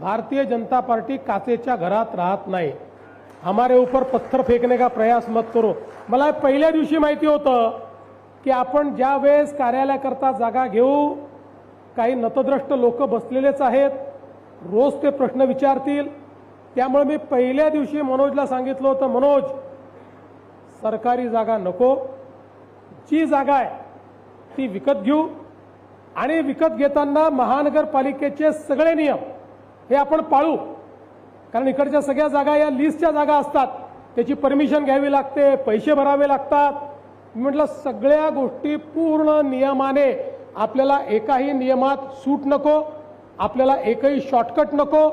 Bharatiya Janata party काचेच्या घरात राहत नाही. हमारे ऊपर पत्थर फेकने का प्रयास मत करो. मला पहिल्या दिवशी माहिती होतं की आपण ज्या वेळेस कार्यालयाकरता जागा घेऊ काही नतद्रष्ट लोक बसलेलेच आहेत रोज ते प्रश्न विचारतील. त्यामुळे मी पहिल्या दिवशी मनोजला सांगितलं होतं मनोज सरकारी जागा नको. जी जागा आहे ती विकत घेऊ. आणि विकत घेताना महानगरपालिकेचे सगळे नियम हे आपण पाळू. कारण इकडच्या सगळ्या जागा या लिस्टच्या जागा असतात. त्याची परमिशन घ्यावी लागते पैसे भरावे लागतात. मी म्हटलं सगळ्या गोष्टी पूर्ण नियमाने. आपल्याला एकाही नियमात सूट नको. आपल्याला एकही शॉर्टकट नको.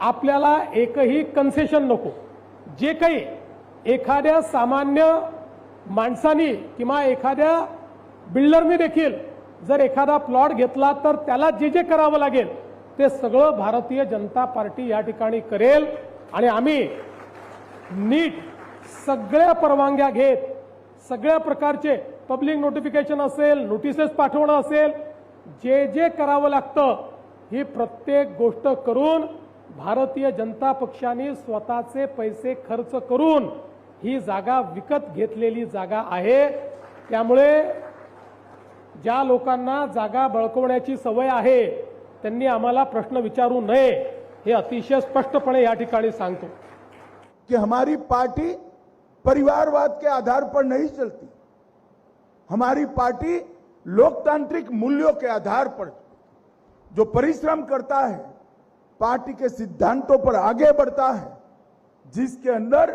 आपल्याला एकही कन्सेशन नको. जे काही एखाद्या सामान्य माणसानी किंवा एखाद्या बिल्डरने देखील जर एखादा प्लॉट घेतला तर त्याला जे जे करावं लागेल ते सगळं भारतीय जनता पार्टी या ठिकाणी करेल आणि आम्ही नीट सगळ्या परवानग्या घेत सगळ्या प्रकारचे पब्लिक नोटिफिकेशन असेल नोटिसेस पाठवणं असेल जे जे करावं लागतं ही प्रत्येक गोष्ट करून भारतीय जनता पक्षाने स्वतःचे पैसे खर्च करून ही जागा विकत घेतलेली जागा आहे. त्यामुळे ज्या लोकांना जागा बळकवण्याची सवय आहे आम्हाला प्रश्न विचारू नये हे अतिशय स्पष्टपणे या ठिकाणी सांगतो. कि हमारी पार्टी परिवारवाद के आधार पर नहीं चलती। हमारी पार्टी लोकतांत्रिक मूल्यों के आधार पर जो परिश्रम करता है, पार्टी के सिद्धांतों पर आगे बढ़ता है, जिसके अंदर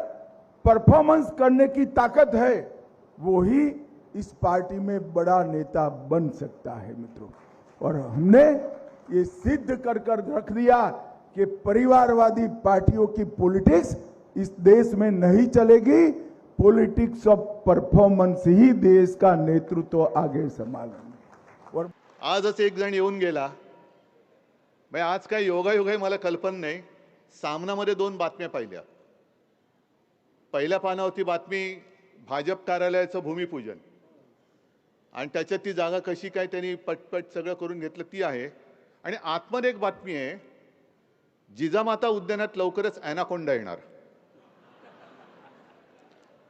परफॉर्मेंस करने की ताकत है, वो ही इस पार्टी में बड़ा नेता बन सकता है मित्रों। और हमने ये सिद्ध कर कर रख दिया कि परिवारवादी पार्टियों की पॉलिटिक्स इस देश में नहीं चलेगी। पॉलिटिक्स ऑफ परफॉर्मेंस ही देश का नेतृत्व आगे संभालेंगे। और आजच एक जण येऊन गेला म्हणजे आज काय योगायोग आहे मला कल्पना नाही. सामनामध्ये दोन बातम्या पाहिल्या. पहिल्या पानावरती बातमी भाजप कार्यालयाचं भूमिपूजन. आणि त्याच्यात ती जागा कशी काय त्यांनी पटपट सगळं करून घेतलं ती आहे. आणि आतमध्ये एक बातमी आहे जिजामाता उद्यानात लवकरच अॅनाकोंडा येणार.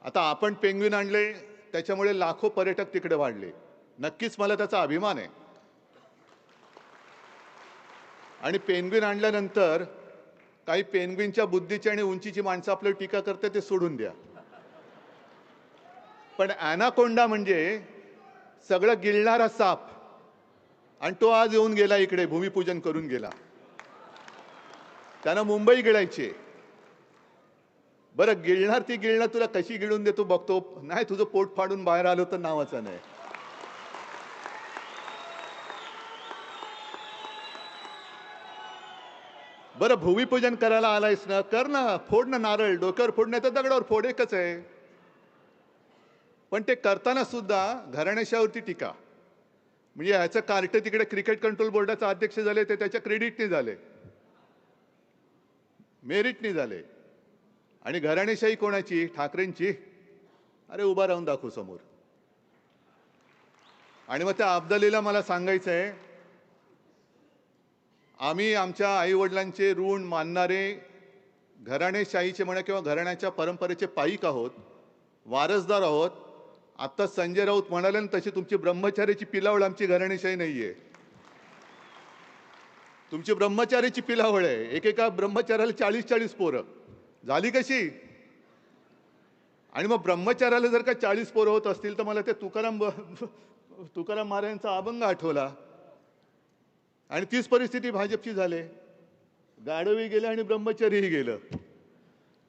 आता आपण पेंग्विन आणले त्याच्यामुळे लाखो पर्यटक तिकडे वाढले. नक्कीच मला त्याचा अभिमान आहे. आणि पेंग्विन आणल्यानंतर काही पेनग्विनच्या बुद्धीची आणि उंचीची माणसं आपल्याला टीका करते ते सोडून द्या. पण ॲनाकोंडा म्हणजे सगळं गिळणारा साप. आणि तो आज येऊन गेला इकडे भूमिपूजन करून गेला. त्यांना मुंबई गिळायची. बरं गिळणार ती गिळणार तुला कशी गिळून देतो बघतो. नाही तुझं पोट फाडून बाहेर आलो तर नावाचं नाही. बरं भूमिपूजन करायला आलायस ना कर ना फोड ना नारळ. डोक्यावर फोडणे तर दगडावर फोड एकच आहे. पण ते करताना सुद्धा घराण्याशावरती टीका. म्हणजे ह्याचं कार्ट तिकडे क्रिकेट कंट्रोल बोर्डाचे अध्यक्ष झाले ते त्याच्या क्रेडिटने झाले. मेरिटने झाले. आणि घराणेशाही कोणाची? ठाकरेंची. अरे उभा राहून दाखवू समोर. आणि मग त्या अब्दालीला मला सांगायचं आहे आम्ही आमच्या आईवडिलांचे ऋण मानणारे घराणेशाहीचे म्हणा किंवा घराण्याच्या परंपरेचे पाईक आहोत वारसदार आहोत आत्ता संजय राऊत म्हणाले ना तशी तुमची ब्रह्मचार्याची पिलावळ आमची घराणेशाही आहे तुमची ब्रह्मचार्याची पिलावळ आहे. एकेका ब्रह्मचार्याला चाळीस चाळीस पोरं. झाली कशी? आणि मग ब्रह्मचार्याला जर का चाळीस पोरं होत असतील तर मला ते तुकाराम ब- तुकाराम महाराजांचा अभंग आठवला. आणि तीच परिस्थिती भाजपची झाली. गाढवी गेलं आणि ब्रह्मचारीही गेलं.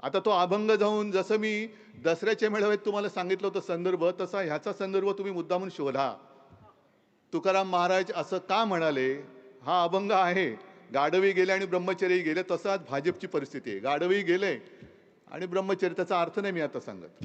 आता तो अभंग जाऊन जसं मी दसऱ्याच्या मेळाव्यात तुम्हाला सांगितलं होतं संदर्भ तसा ह्याचा संदर्भ तुम्ही मुद्दामून शोधा. तुकाराम महाराज असं का म्हणाले? हा अभंग आहे. गाढवी गेले आणि ब्रह्मचर्यही गेले तसं आज भाजपची परिस्थिती आहे. गाढवी गेले आणि ब्रह्मचर्य त्याचा अर्थ नाही मी आता सांगत.